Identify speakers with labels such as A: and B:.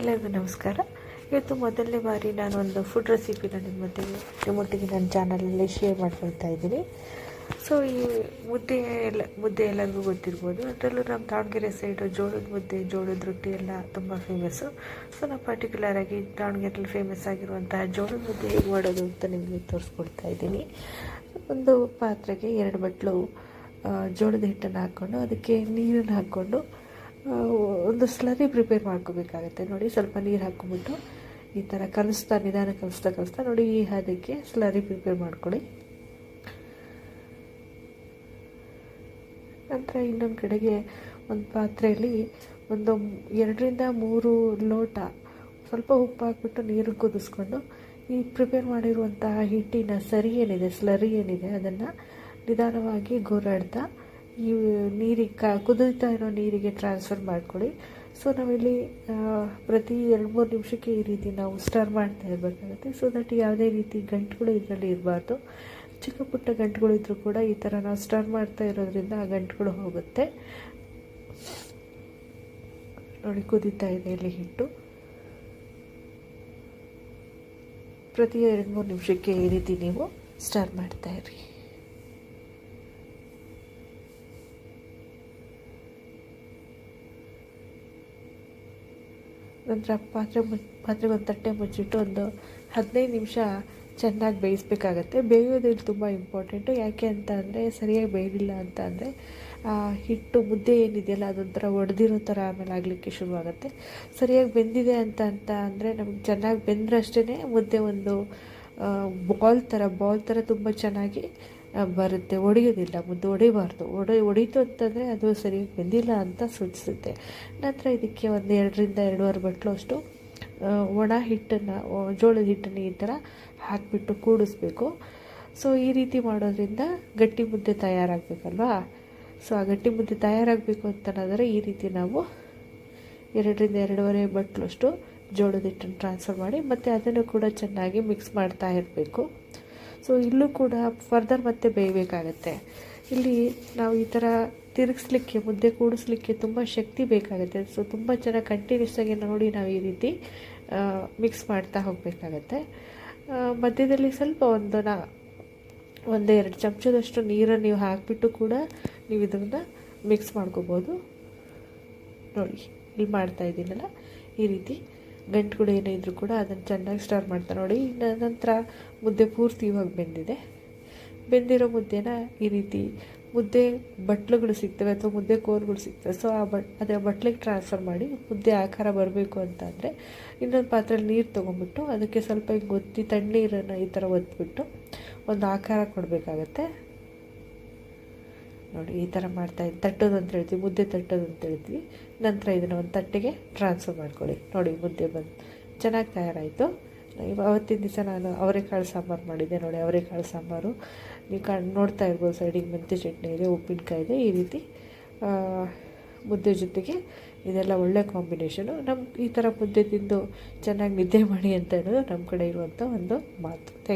A: ಎಲ್ಲರಿಗೂ ನಮಸ್ಕಾರ. ಇವತ್ತು ಮೊದಲನೇ ಬಾರಿ ನಾನು ಒಂದು ಫುಡ್ ರೆಸಿಪಿನ ನಿಮ್ಮ ಮತ್ತೆ ನಿಮ್ಮೊಟ್ಟಿಗೆ ನನ್ನ ಚಾನಲಲ್ಲಿ ಶೇರ್ ಮಾಡ್ಕೊಳ್ತಾ ಇದ್ದೀನಿ. ಸೊ ಈ ಮುದ್ದೆ ಎಲ್ಲ, ಮುದ್ದೆ ಎಲ್ಲರಿಗೂ ಗೊತ್ತಿರ್ಬೋದು. ಅದರಲ್ಲೂ ನಮ್ಮ ದಾವಣಗೆರೆ ಸೈಡು ಜೋಳದ ಮುದ್ದೆ, ಜೋಳದ ರೊಟ್ಟಿ ಎಲ್ಲ ತುಂಬ ಫೇಮಸ್ಸು ಸೊ ನಾನು ಪರ್ಟಿಕ್ಯುಲರ್ ಆಗಿ ದಾವಣಗೆರೆಯಲ್ಲಿ ಫೇಮಸ್ ಆಗಿರುವಂತಹ ಜೋಳದ ಮುದ್ದೆ ಹೇಗೆ ಮಾಡೋದು ಅಂತ ನಿಮಗೆ ತೋರಿಸ್ಕೊಡ್ತಾ ಇದ್ದೀನಿ. ಒಂದು ಪಾತ್ರೆಗೆ ಎರಡು ಬಟ್ಲು ಜೋಳದ ಹಿಟ್ಟನ್ನು ಹಾಕ್ಕೊಂಡು ಅದಕ್ಕೆ ನೀರನ್ನು ಹಾಕ್ಕೊಂಡು ಒಂದು ಸ್ಲರಿ ಪ್ರಿಪೇರ್ ಮಾಡ್ಕೋಬೇಕಾಗುತ್ತೆ. ನೋಡಿ ಸ್ವಲ್ಪ ನೀರು ಹಾಕ್ಕೊಂಬಿಟ್ಟು ಈ ಥರ ಕಲಿಸ್ತಾ, ನಿಧಾನ ಕಲಿಸ್ತಾ ಕಲಿಸ್ತಾ ನೋಡಿ ಈ ಹದಕ್ಕೆ ಸ್ಲರಿ ಪ್ರಿಪೇರ್ ಮಾಡ್ಕೊಳ್ಳಿ. ನಂತರ ಇನ್ನೊಂದು ಕಡೆಗೆ ಒಂದು ಪಾತ್ರೆಯಲ್ಲಿ ಒಂದು ಎರಡರಿಂದ ಮೂರು ಲೋಟ ಸ್ವಲ್ಪ ಉಪ್ಪು ಹಾಕ್ಬಿಟ್ಟು ನೀರು ಕುದಿಸ್ಕೊಂಡು ಈ ಪ್ರಿಪೇರ್ ಮಾಡಿರುವಂತಹ ಹಿಟ್ಟಿನ ಸರಿ ಏನಿದೆ ಸ್ಲರಿ ಏನಿದೆ ಅದನ್ನು ನಿಧಾನವಾಗಿ ಗೋರಾಡ್ತಾ ಈ ನೀರಿಗೆ ಕ ಕುದೀತಾ ಇರೋ ನೀರಿಗೆ ಟ್ರಾನ್ಸ್ಫರ್ ಮಾಡ್ಕೊಳ್ಳಿ. ಸೊ ನಾವಿಲ್ಲಿ ಪ್ರತಿ ಎರಡು ಮೂರು ನಿಮಿಷಕ್ಕೆ ಈ ರೀತಿ ನಾವು ಸ್ಟರ್ ಮಾಡ್ತಾ ಇರಬೇಕಾಗುತ್ತೆ. ಸೊ ದಟ್ ಯಾವುದೇ ರೀತಿ ಗಂಟುಗಳು ಇದರಲ್ಲಿ ಇರಬಾರ್ದು. ಚಿಕ್ಕ ಪುಟ್ಟ ಇದ್ದರೂ ಕೂಡ ಈ ಥರ ನಾವು ಸ್ಟರ್ ಮಾಡ್ತಾ ಇರೋದ್ರಿಂದ ಆ ಗಂಟುಗಳು ಹೋಗುತ್ತೆ. ನೋಡಿ, ಕುದೀತಾ ಇದೆ ಇಲ್ಲಿ ಹಿಟ್ಟು. ಪ್ರತಿ ಎರಡು ಮೂರು ನಿಮಿಷಕ್ಕೆ ಈ ರೀತಿ ನೀವು ಸ್ಟರ್ ಮಾಡ್ತಾ ಇರಿ. ನಂತರ ಪಾತ್ರೆ ಮು ಪಾತ್ರೆಗೆ ಒಂದು ತಟ್ಟೆ ಮುಚ್ಚಿಟ್ಟು ಒಂದು ಹದಿನೈದು ನಿಮಿಷ ಚೆನ್ನಾಗಿ ಬೇಯಿಸ್ಬೇಕಾಗತ್ತೆ. ಬೇಯೋದು ಇಲ್ಲಿ ತುಂಬ ಇಂಪಾರ್ಟೆಂಟು ಯಾಕೆ ಅಂತ ಅಂದರೆ ಸರಿಯಾಗಿ ಬೇಯಲಿಲ್ಲ ಅಂತ ಅಂದರೆ ಹಿಟ್ಟು ಮುದ್ದೆ ಏನಿದೆಯಲ್ಲ ಅದೊಂಥರ ಒಡೆದಿರೋ ಥರ ಆಮೇಲೆ ಆಗಲಿಕ್ಕೆ ಶುರುವಾಗುತ್ತೆ. ಸರಿಯಾಗಿ ಬೆಂದಿದೆ ಅಂತ ಅಂತ ಅಂದರೆ ನಮ್ಗೆ ಚೆನ್ನಾಗಿ ಬೆಂದ್ರಷ್ಟೇ ಮುದ್ದೆ ಒಂದು ಬಾಲ್ ಥರ ಬಾಲ್ ಥರ ತುಂಬ ಚೆನ್ನಾಗಿ ಬರುತ್ತೆ ಒಡೆಯೋದಿಲ್ಲ ಮುದ್ದೆ ಒಡೆಯಬಾರ್ದು. ಒಡೆ ಒಡೀತು ಅಂತಂದರೆ ಅದು ಸರಿಯಾಗಿ ಬೆಂದಿಲ್ಲ ಅಂತ ಸೂಚಿಸುತ್ತೆ. ನಂತರ ಇದಕ್ಕೆ ಒಂದು ಎರಡರಿಂದ ಎರಡೂವರೆ ಬಟ್ಲು ಅಷ್ಟು ಒಣ ಹಿಟ್ಟನ್ನು ಜೋಳದ ಹಿಟ್ಟನ್ನು ಈ ಥರ ಹಾಕಿಬಿಟ್ಟು ಕೂಡಿಸ್ಬೇಕು. ಸೊ, ಈ ರೀತಿ ಮಾಡೋದ್ರಿಂದ ಗಟ್ಟಿ ಮುದ್ದೆ ತಯಾರಾಗಬೇಕಲ್ವಾ? ಸೊ, ಆ ಗಟ್ಟಿ ಮುದ್ದೆ ತಯಾರಾಗಬೇಕು ಅಂತನಾದರೆ ಈ ರೀತಿ ನಾವು ಎರಡರಿಂದ ಎರಡೂವರೆ ಬಟ್ಲಷ್ಟು ಜೋಳದ ಹಿಟ್ಟನ್ನು ಟ್ರಾನ್ಸ್ಫರ್ ಮಾಡಿ ಮತ್ತು ಅದನ್ನು ಕೂಡ ಚೆನ್ನಾಗಿ ಮಿಕ್ಸ್ ಮಾಡ್ತಾ ಇರಬೇಕು. ಸೊ ಇಲ್ಲೂ ಕೂಡ ಫರ್ದರ್ ಮತ್ತೆ ಬೇಯಬೇಕಾಗತ್ತೆ. ಇಲ್ಲಿ ನಾವು ಈ ಥರ ತಿರುಗಿಸ್ಲಿಕ್ಕೆ ಮುದ್ದೆ ಕೂಡಿಸ್ಲಿಕ್ಕೆ ತುಂಬ ಶಕ್ತಿ ಬೇಕಾಗುತ್ತೆ. ಸೊ ತುಂಬ ಚೆನ್ನಾಗಿ ಕಂಟಿನ್ಯೂಸ್ ಆಗಿ ನೋಡಿ ನಾವು ಈ ರೀತಿ ಮಿಕ್ಸ್ ಮಾಡ್ತಾ ಹೋಗಬೇಕಾಗತ್ತೆ. ಮಧ್ಯದಲ್ಲಿ ಸ್ವಲ್ಪ ಒಂದು ನಾ, ಒಂದು ಎರಡು ಚಮಚದಷ್ಟು ನೀರನ್ನು ನೀವು ಹಾಕಿಬಿಟ್ಟು ಕೂಡ ನೀವು ಇದನ್ನು ಮಿಕ್ಸ್ ಮಾಡ್ಕೋಬೋದು. ನೋಡಿ, ಇಲ್ಲಿ ಮಾಡ್ತಾ ಇದ್ದೀನಲ್ಲ, ಈ ರೀತಿ. ಗಂಟುಗಳು ಏನೇ ಇದ್ದರೂ ಕೂಡ ಅದನ್ನು ಚೆನ್ನಾಗಿ ಸ್ಟಾರ್ ಮಾಡ್ತಾ ನೋಡಿ. ನಂತರ ಮುದ್ದೆ ಪೂರ್ತಿ ಇವಾಗ ಬೆಂದಿದೆ. ಬೆಂದಿರೋ ಮುದ್ದೆನ ಈ ರೀತಿ ಮುದ್ದೆ ಬಟ್ಲುಗಳು ಸಿಗ್ತವೆ ಅಥವಾ ಮುದ್ದೆ ಕೋರ್ಗಳು ಸಿಗ್ತವೆ. ಸೊ ಆ ಬಟ್ ಅದೇ ಬಟ್ಲಿಗೆ ಟ್ರಾನ್ಸ್ಫರ್ ಮಾಡಿ ಮುದ್ದೆ ಆಕಾರ ಬರಬೇಕು ಅಂತಂದರೆ ಇನ್ನೊಂದು ಪಾತ್ರೆಯಲ್ಲಿ ನೀರು ತೊಗೊಂಡ್ಬಿಟ್ಟು ಅದಕ್ಕೆ ಸ್ವಲ್ಪ ಹಿಂಗೆ ಒತ್ತಿ ತಣ್ಣೀರನ್ನು ಈ ಥರ ಒತ್ಬಿಟ್ಟು ಒಂದು ಆಕಾರ ಕೊಡಬೇಕಾಗತ್ತೆ. ನೋಡಿ, ಈ ಥರ ಮಾಡ್ತಾ ತಟ್ಟೋದು ಅಂತ ಹೇಳ್ತೀವಿ, ಮುದ್ದೆ ತಟ್ಟೋದು ಅಂತ ಹೇಳ್ತೀವಿ. ನಂತರ ಇದನ್ನು ಒಂದು ತಟ್ಟೆಗೆ ಟ್ರಾನ್ಸ್ಫರ್ ಮಾಡ್ಕೊಳ್ಳಿ. ನೋಡಿ, ಮುದ್ದೆ ಬಂದು ಚೆನ್ನಾಗಿ ತಯಾರಾಯಿತು. ಅವತ್ತಿನ ದಿವಸ ನಾನು ಅವರೆಕಾಳು ಸಾಂಬಾರು ಮಾಡಿದ್ದೆ. ನೋಡಿ, ಅವರೆಕಾಳು ಸಾಂಬಾರು. ನೀವು ಕಾ ನೋಡ್ತಾ ಇರ್ಬೋದು, ಸೈಡಿಗೆ ಮೆಂತ್ಯ ಚಟ್ನಿ ಇದೆ, ಉಪ್ಪಿನಕಾಯಿ ಇದೆ. ಈ ರೀತಿ ಮುದ್ದೆ ಜೊತೆಗೆ ಇದೆಲ್ಲ ಒಳ್ಳೆ ಕಾಂಬಿನೇಷನು ನಮ್ಮ ಈ ಥರ ಮುದ್ದೆ ತಿಂದು ಚೆನ್ನಾಗಿ ನಿದ್ದೆ ಮಾಡಿ ಅಂತ ಹೇಳೋದು ನಮ್ಮ ಕಡೆ ಇರುವಂಥ ಒಂದು ಮಾತು.